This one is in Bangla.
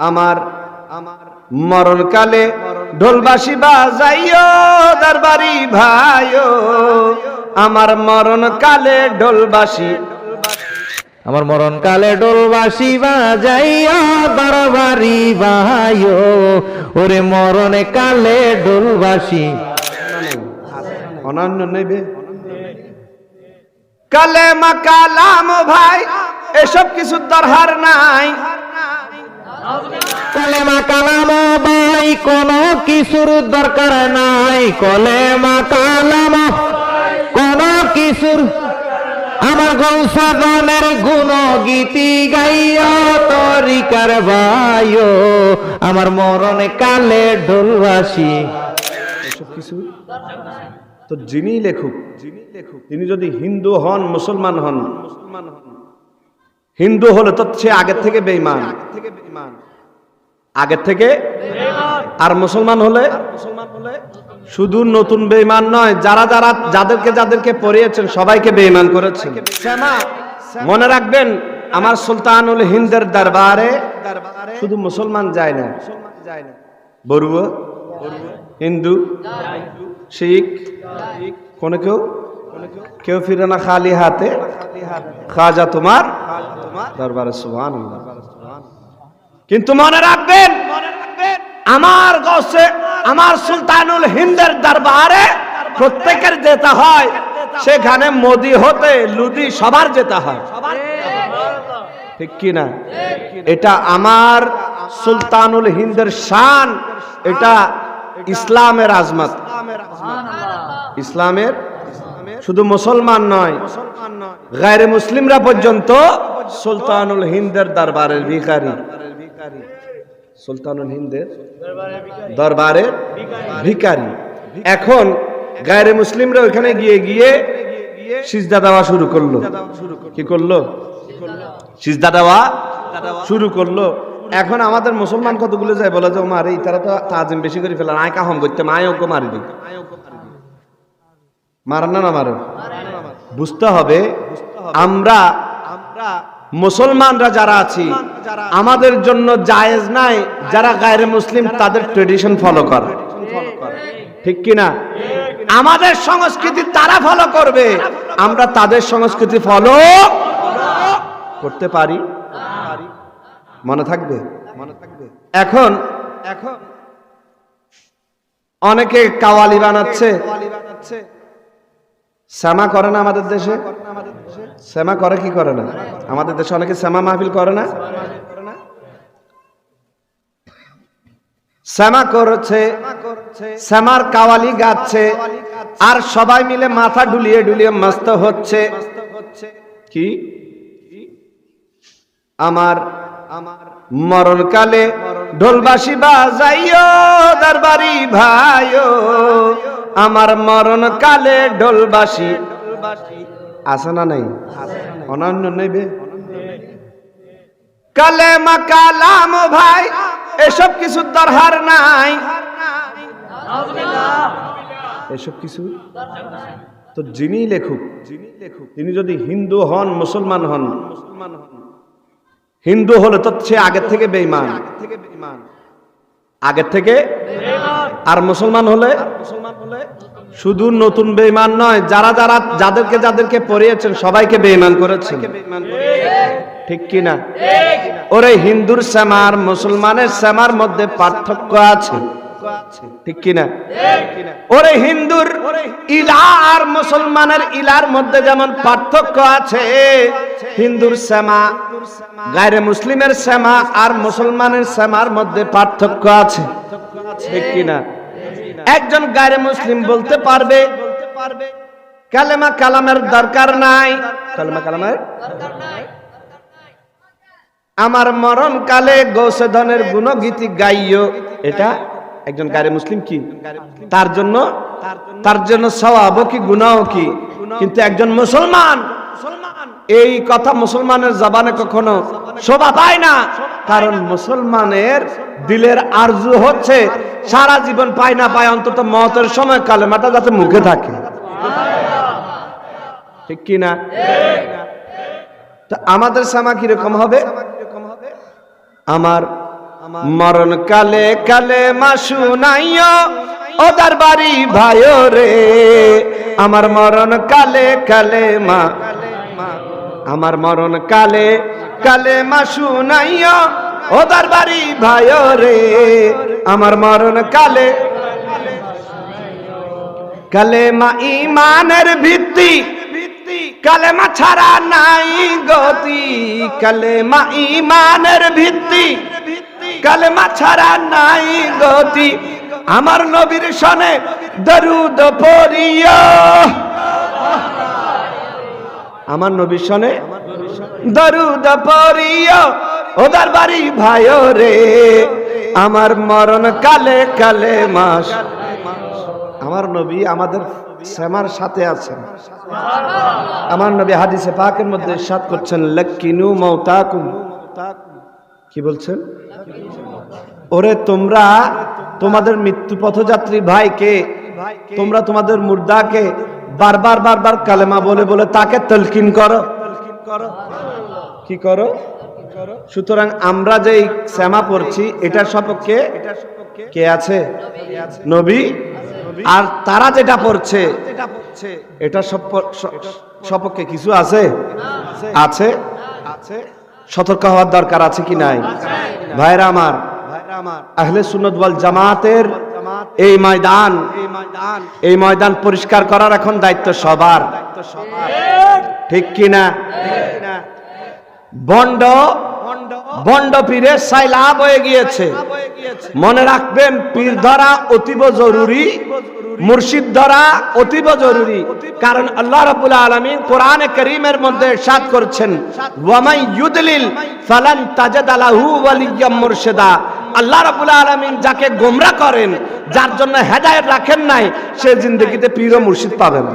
আমার আমার মরণকালে ঢোলবাসি বাজাইও দরবারি ভাইও। আমার মরণকালে ঢোলবাসি আমার মরণ কালে ডোলবাসি বাজাইয়া দরবারি বাহাইও ওরে মরণে কালে ডোলবাসি অনন্য নেবে কালে মা কালাম ভাই এসব কিছু দরকার নাই। কলেমা কালাম ভাই কোনো কিছুর দরকার নাই। কলেমা কালাম কোনো কিছুর আমার গৌসাদনের গুণ গীতি গাইয়া তরিকার ভাইও আমার মরণে কালে ডোলবাসি এসব কিছু? তো যিনি লেখুক যিনি লেখুক তিনি যদি হিন্দু হন মুসলমান হন মুসলমান হন হিন্দু হলে তো সে আগের থেকে বেইমান আগের থেকে আর মুসলমান হলে? মুসলমান হলে শুধু নতুন বেইমান নয়, যারা যারা যাদেরকে যাদেরকে পড়িয়েছেন, সবাইকে বেইমান করেছেন। মনে রাখবেন, আমার সুলতানুল হিন্দের দরবারে শুধু মুসলমান যায় না। বড়ুয়া? হিন্দু? শিখ? কোন কেউ? কেউ ফিরে না খালি হাতে? খাজা তোমার? দরবারে সুবহান কিন্তু মনে রাখবেন আমার গসে আমার সুলতানুল হিন্দের দরবারে প্রত্যেকের যেতে হয় সেখানে মোদি হতে লুদি সবার যেতে হয়। ঠিক কি না? এটা আমার সুলতানুল হিন্দের শান এটা ইসলামের আজমত। ইসলামের শুধু মুসলমান নয়। গায়রে মুসলিমরা পর্যন্ত সুলতানুল হিন্দের দরবারের ভিখারি। সুলতানুল হিন্দের দরবারের ভিখারি। এখন গায়রে মুসলিমরা ওখানে গিয়ে গিয়ে সিজদা দেওয়া শুরু করল। কি করল? সিজদা দেওয়া শুরু করল। এখন আমাদের মুসলমান কতগুলো যায় বলে যে মারে তারা তো তাজিম বেশি করে ফেলার আয় কাহম করতে মায় ওকে মারি দিই মারেন না না মারেন? বুঝতে হবে আমরা আমরা মুসলমানরা যারা আছি আমাদের জন্য জায়েজ নাই যারা গায়রে মুসলিম তাদের ট্রেডিশন ফলো করে। ঠিক কি না আমাদের সংস্কৃতি তারা ফলো করবে। আমরা তাদের সংস্কৃতি ফলো করতে পারি? মনে থাকবে? মনে থাকবে। এখন এখন অনেকে কাওয়ালি বানাচ্ছে। শ্যামা করে না আমাদের দেশে? শ্যামা করে কি করে না? আমাদের দেশে অনেকে শ্যামা মাহফিল করে না? শ্যামা করছে, শ্যামার কাওয়ালি গাচ্ছে, আর সবাই মিলে মাথা ডুলিয়ে ডুলিয়ে মস্ত হচ্ছে। কি? আমার আমার মরণকালে ঢোলবাসি বাজাইও দরবারি ভাইও আমার মরণকালে ঢোলবাসি। আছে না নাই? অনন্য নেবে। কালে মা কালাম ভাই এসব কিছু দরকার নাই। এসব কিছু? তো যিনি লেখুক যিনি লেখুক তিনি যদি হিন্দু হন মুসলমান হন মুসলমান হন হিন্দু হলে তো সে আগের থেকে বেইমান থেকে বেইমান আগের থেকে আর মুসলমান হলে মুসলমান হলে? শুধু নতুন বেইমান নয় যারা যারা যাদেরকে যাদেরকে পড়িয়েছেন সবাইকে বেইমান করেছেন। ঠিক কি না ওরে হিন্দুর শ্যামার মুসলমানের শ্যামার মধ্যে পার্থক্য আছে। ঠিক কি না ওরে হিন্দুর ইলা আর মুসলমানের ইলার মধ্যে যেমন পার্থক্য আছে হিন্দুর শ্যামা গায়রে মুসলিমের শ্যামা আর মুসলমানের শ্যামার মধ্যে পার্থক্য আছে। ঠিক কি না একজন গায়রে মুসলিম বলতে পারবে, কালেমা কালামের দরকার নাই। কালেমা কালামের আমার মরণ কালে গৌসেধনের গুণগীতি গাইও। এটা একজন গারে মুসলিম কি? তার জন্য তার জন্য স্বভাব কি গুনাহ কি? কিন্তু একজন মুসলমান, এই কথা মুসলমানের জবানে কখনো শোভা পায় না। কারণ মুসলমানের দিলের আরজু হচ্ছে, সারা জীবন পায় না পায়, অন্তত মতের সময় কালেমাটা যাতে মুখে থাকে। ঠিক কি না? আমাদের সামা কীরকম হবে? আমার মরণ কালে কালে মা শুনাইও ওদার বাড়ি ভাইও রে। আমার মরণ কালে কালে মা, আমার মরণ কালে কালে মা শুনাইও ওদার বাড়ি ভাইও রে, আমার মরণ কালে। কালেমা ইমানের ভিত্তি কালেমা ছাড়া নাই গতি। কালেমা ইমানের ভিত্তি কালেমা ছাড়া নাই গতি। আমার নবীর সনে দরুদ পড়িয়া, আমার নবীর সনে দরুদ পড়িয়া ওদার বাড়ি ভাইও রে। আমার মরণ কালে কালে মাস। আমার নবী আমাদের শ্যামার সাথে আছেন। আমার নবী হাদিসে পাকের মধ্যে সাত করছেন লক্কিনু মৌতাকুম কি বলছেন? ওরে তোমরা, তোমাদের মৃত্যু পথযাত্রী ভাইকে, তোমরা তোমাদের মুর্দাকে বারবার বারবার কালেমা বলে বলে তাকে তলকিন করো। কি করো? সুতরাং আমরা যেই শ্যামা পড়ছি, এটার সপক্ষে কে আছে? নবী। আর তারা যেটা পড়ছে এটা সপক্ষে কিছু আছে? আছে। সতর্ক হওয়ার দরকার আছে কি নাই? ভাইরা আমার, আহলে ওয়াল জামাতের এই ময়দান এই ময়দান পরিষ্কার করার এখন দায়িত্ব সবার। ঠিক কি না বন্ড বন্ড পীরের সাইলাভ হয়ে গিয়েছে। মনে রাখবেন, পীর ধরা অতীব জরুরি, মুর্শিদ ধরা অতীব জরুরি। কারণ আল্লাহ রাব্বুল আলামিন কোরআনে করিমের মধ্যে ইরশাদ করছেন ওয়ামাই ইউদলিল ফালান তাজাদ লাহু ওয়ালিয়াম মুরশিদা। আল্লাহ রাবুল আলমিন যাকে গোমরা করেন, যার জন্য হেদায়ত রাখেন নাই, সে জিন্দগিতে পীর মুর্শিদ পাবে না।